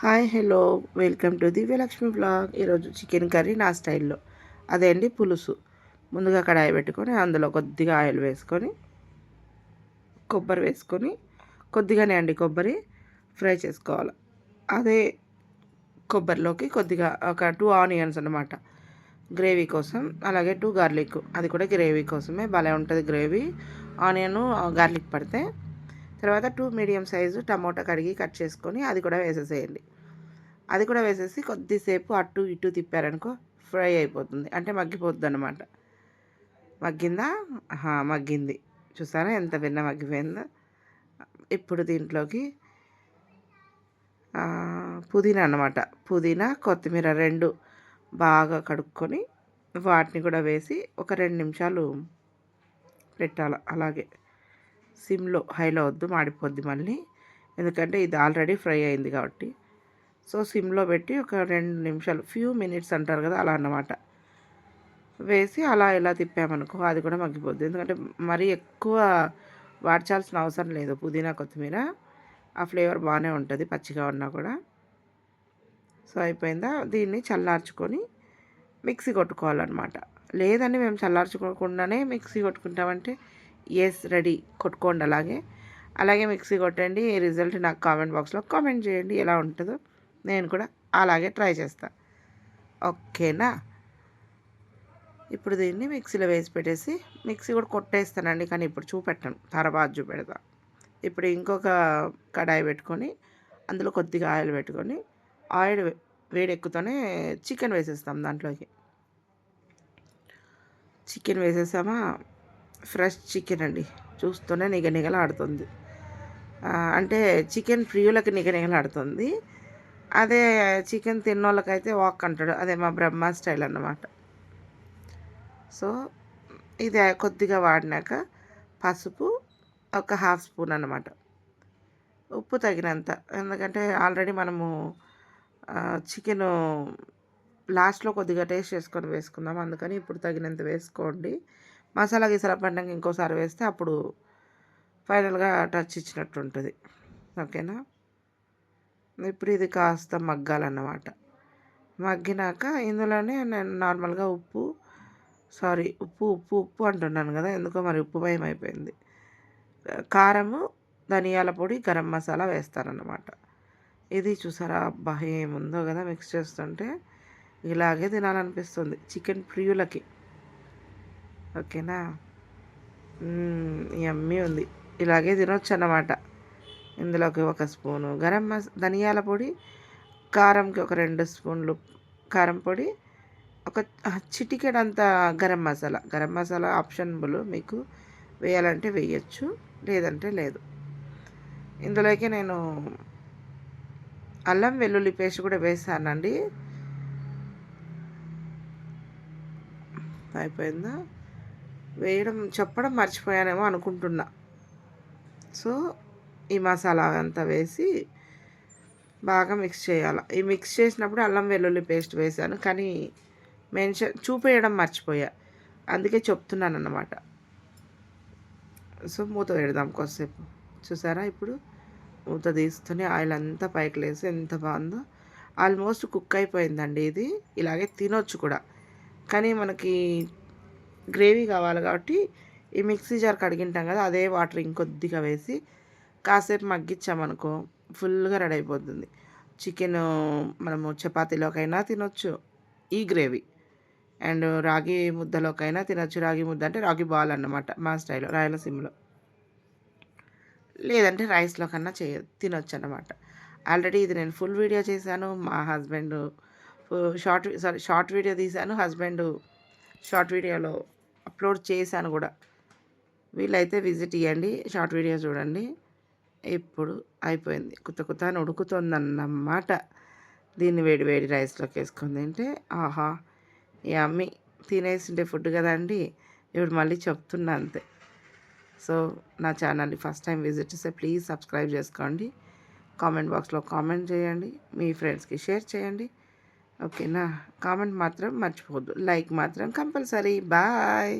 Hi hello welcome to Divyalakshmi blog. ఈరోజు chicken curry నా స్టైల్లో. అదే అండి పులుసు. ముందుగా కడాయి పెట్టుకొని అందులో కొద్దిగా ఆయిల్ వేసుకొని కొబ్బరి వేసుకొని కొద్దిగానే అండి కొబ్బరి ఫ్రై చేసుకోవాలి. అదే కొబ్బరిలోకి కొద్దిగా ఒక టూ ఆనియన్స్ అనమాట గ్రేవీ కోసం అలాగే టూ గార్లిక్. అది కూడా గ్రేవీ కోసమే. భలే ఉంటుంది గ్రేవీ. ఆనియను గార్లిక్ పడితే తర్వాత టూ మీడియం సైజు టమోటా కడిగి కట్ చేసుకొని అది కూడా వేసేసేయండి. అది కూడా వేసేసి కొద్దిసేపు అటు ఇటు తిప్పారనుకో ఫ్రై అయిపోతుంది. అంటే మగ్గిపోతుంది అనమాట మగ్గిందా మగ్గింది. చూసారా ఎంత వెన్న మగ్గిపోయిందో? ఇప్పుడు దీంట్లోకి పుదీనా అనమాట పుదీనా కొత్తిమీర రెండు బాగా కడుక్కొని వాటిని కూడా వేసి ఒక రెండు నిమిషాలు పెట్టాలి. అలాగే సిమ్లో హైలో వద్దు మాడిపోద్ది మళ్ళీ. ఎందుకంటే ఇది ఆల్రెడీ ఫ్రై అయింది కాబట్టి. సో సిమ్లో పెట్టి ఒక రెండు నిమిషాలు ఫ్యూ మినిట్స్ అంటారు కదా అలా అన్నమాట. వేసి అలా ఇలా తిప్పామనుకో అది కూడా మగ్గిపోద్ది. ఎందుకంటే మరీ ఎక్కువ వాడ్చాల్సిన అవసరం లేదు పుదీనా కొత్తిమీర. ఆ ఫ్లేవర్ బాగానే ఉంటుంది పచ్చిగా ఉన్నా కూడా. సో అయిపోయిందా? దీన్ని చల్లార్చుకొని మిక్సీ కొట్టుకోవాలన్నమాట. లేదండి మేము చల్లార్చుకోకుండానే మిక్సీ కొట్టుకుంటామంటే ఎస్ రెడీ కొట్టుకోండి అలాగే. అలాగే మిక్సీ కొట్టండి. రిజల్ట్ నాకు కామెంట్ బాక్స్లో కామెంట్ చేయండి. ఎలా ఉంటుందో నేను కూడా అలాగే ట్రై చేస్తాను ఓకేనా? ఇప్పుడు దీన్ని మిక్సీలో వేసి పెట్టేసి మిక్సీ కూడా కొట్టేస్తానండి. కానీ ఇప్పుడు చూపెట్టను. తర్వాత చూపెడతా. ఇప్పుడు ఇంకొక కడాయి పెట్టుకొని అందులో కొద్దిగా ఆయిల్ పెట్టుకొని ఆయిల్ వేడెక్కుతూనే చికెన్ వేసేస్తాం దాంట్లోకి. చికెన్ వేసేసామా? ఫ్రెష్ చికెన్ అండి. చూస్తూనే నిగ నిగలాడుతుంది అంటే చికెన్ ప్రియులకు నిగ నిగలాడుతుంది అదే చికెన్ తిన్నోళ్ళకైతే వాక్ అంటాడు. అదే మా బ్రహ్మ స్టైల్ అన్నమాట. సో ఇది కొద్దిగా వాడినాక పసుపు ఒక హాఫ్ స్పూన్ అన్నమాట. ఉప్పు తగినంత. ఎందుకంటే ఆల్రెడీ మనము చికెను లాస్ట్లో కొద్దిగా టేస్ట్ చేసుకొని వేసుకుందాం. అందుకని ఇప్పుడు తగినంత వేసుకోండి. మసాలా గీసాల పండగ ఇంకోసారి వేస్తే అప్పుడు ఫైనల్గా టచ్ ఇచ్చినట్టు ఉంటుంది. ఓకేనా? ఇప్పుడు ఇది కాస్త మగ్గాలన్నమాట. మగ్గినాక ఇందులోనే నేను నార్మల్గా ఉప్పు సారీ ఉప్పు ఉప్పు ఉప్పు అంటున్నాను కదా ఎందుకో మరి ఉప్పు భయం అయిపోయింది. కారము ధనియాల పొడి గరం మసాలా వేస్తానన్నమాట ఇది చూసారా? అబ్బా ఏముందో కదా మిక్స్ చేస్తుంటే ఇలాగే తినాలనిపిస్తుంది. చికెన్ ప్రియులకి. ఓకేనా? ఎమ్మీ ఉంది. ఇలాగే తినొచ్చు అన్నమాట ఇందులోకి ఒక స్పూను గరం మస ధనియాల పొడి కారంకి ఒక రెండు స్పూన్లు కారం పొడి ఒక చిటికెడంత గరం మసాలా. గరం మసాలా ఆప్షనబుల్ మీకు వేయాలంటే వేయచ్చు లేదంటే లేదు. ఇందులోకి నేను అల్లం వెల్లుల్లి పేస్ట్ కూడా వేసానండి. అయిపోయిందా? వేయడం చెప్పడం మర్చిపోయానేమో అనుకుంటున్నా. సో ఈ మసాలా అంతా వేసి బాగా మిక్స్ చేయాలి. ఈ మిక్స్ చేసినప్పుడు అల్లం వెల్లుల్లి పేస్ట్ వేసాను కానీ మెన్షన్ చూపేయడం మర్చిపోయా. అందుకే చెప్తున్నాను అన్నమాట సో మూత పెడదాం కొద్దిసేపు. చూసారా ఇప్పుడు? మూత తీసుకుని ఆయిల్ అంతా పైకి లేసి ఎంత బాగుందో. ఆల్మోస్ట్ కుక్ అయిపోయిందండి ఇది. ఇలాగే తినొచ్చు కూడా. కానీ మనకి గ్రేవీ కావాలి కాబట్టి ఈ మిక్సీ జార్ కడిగింటాం కదా అదే వాటర్ ఇంకొద్దిగా వేసి కాసేపు మగ్గించామనుకో ఫుల్గా రెడీ అయిపోతుంది. చికెన్ మనము చపాతీలోకైనా తినొచ్చు ఈ గ్రేవీ. అండ్ రాగి ముద్దలోకైనా తినొచ్చు. రాగి ముద్ద అంటే రాగి బాల్ అన్నమాట మా స్టైల్లో రాయలసీమలో. లేదంటే రైస్లో కన్నా చేయ తినొచ్చు అన్నమాట. ఆల్రెడీ ఇది నేను ఫుల్ వీడియో చేశాను. మా husband short sorry short video తీశాను. హస్బెండ్ షార్ట్ వీడియోలో అప్లోడ్ చేశాను కూడా. వీళ్ళైతే విజిట్ ఇవ్వండి షార్ట్ వీడియో చూడండి. ఇప్పుడు అయిపోయింది. కొత్త కొత్త అని ఉడుకుతుందన్నమాట దీన్ని వేడి వేడి రైస్లోకి వేసుకొని తింటే ఆహా ఈ అమ్మి తినేసిండే ఫుడ్ కదండి ఇప్పుడు మళ్ళీ చెప్తున్నా అంతే. సో నా ఛానల్ని ఫస్ట్ టైం విజిట్ చేస్తే ప్లీజ్ సబ్స్క్రైబ్ చేసుకోండి. కామెంట్ బాక్స్లో కామెంట్ చేయండి. మీ ఫ్రెండ్స్కి షేర్ చేయండి. ఓకేనా కామెంట్ మాత్రం మర్చిపోవద్దు లైక్ మాత్రం కంపల్సరీ బాయ్